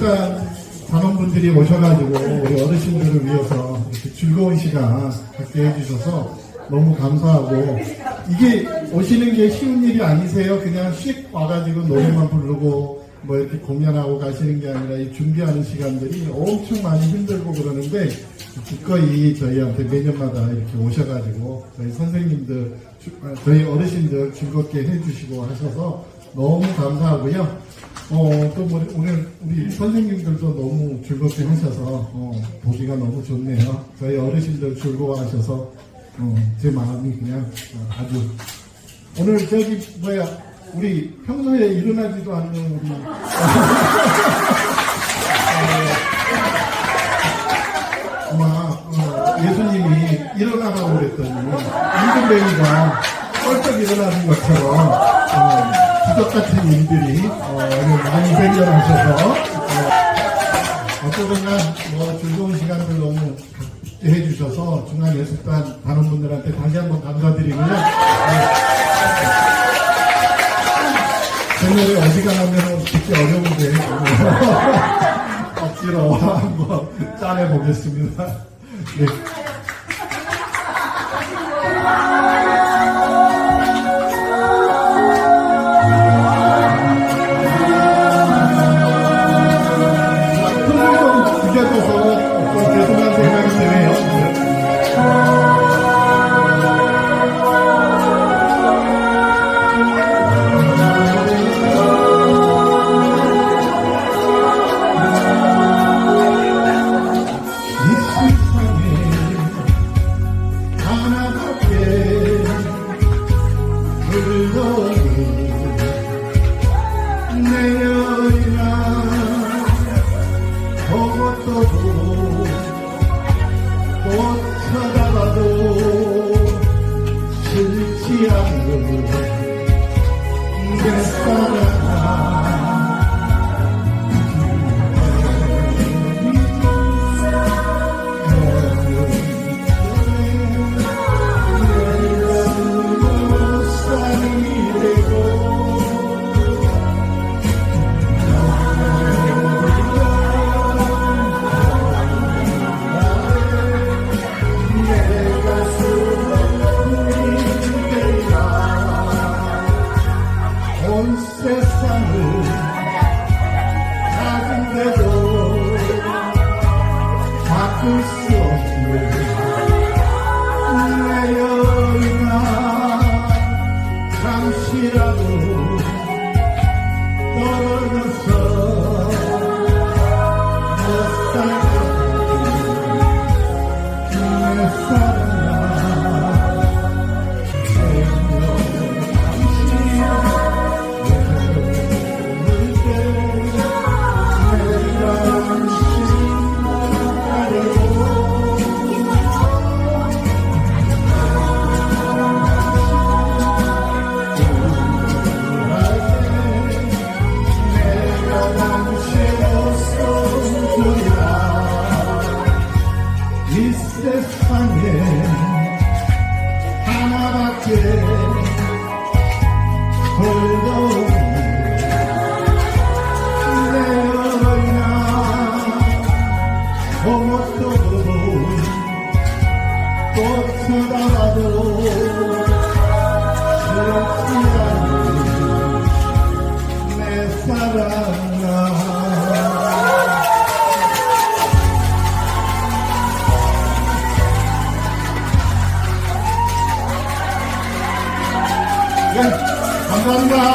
일단 단원분들이 오셔가지고 우리 어르신들을 위해서 이렇게 즐거운 시간 갖게 해주셔서 너무 감사하고 이게 오시는 게 쉬운 일이 아니세요. 그냥 씩 와가지고 노래만 부르고 뭐 이렇게 공연하고 가시는 게 아니라 이 준비하는 시간들이 엄청 많이 힘들고 그러는데 기꺼이 저희한테 매년마다 이렇게 오셔가지고 저희 선생님들 주- 아, 저희 어르신들 즐겁게 해주시고 하셔서 너무 감사하고요. 어, 또 뭐, 오늘 우리 선생님들도 너무 즐겁게 하셔서 어, 보기가 너무 좋네요. 저희 어르신들 즐거워하셔서 어, 제 마음이 그냥 어, 아주 오늘 저기 뭐야 우리 평소에 일어나지도 않는 우리 아마 어, 예수님이 일어나라고 그랬더니 임금뱅이가 뻘쩍 일어나는 것처럼 어, 기적 같은 일들이 어, 많이 생겨나셔서 어, 어쩌든가 뭐 즐거운 시간들 너무 갖게 해주셔서 중앙예술단 다른 분들한테 다시 한번 감사드리고요. 제 노래 어지간하면 듣기 어려운데 억지로 한번 짜내보겠습니다. 네. 내 여인아 보고 또 보고 또 쳐다봐도 싫지 않는 내 사랑 잠시라도 세상에 하나밖에 홀로 내어나 고맙도 또 쳐다봐도 싫지 않는 감사합니다.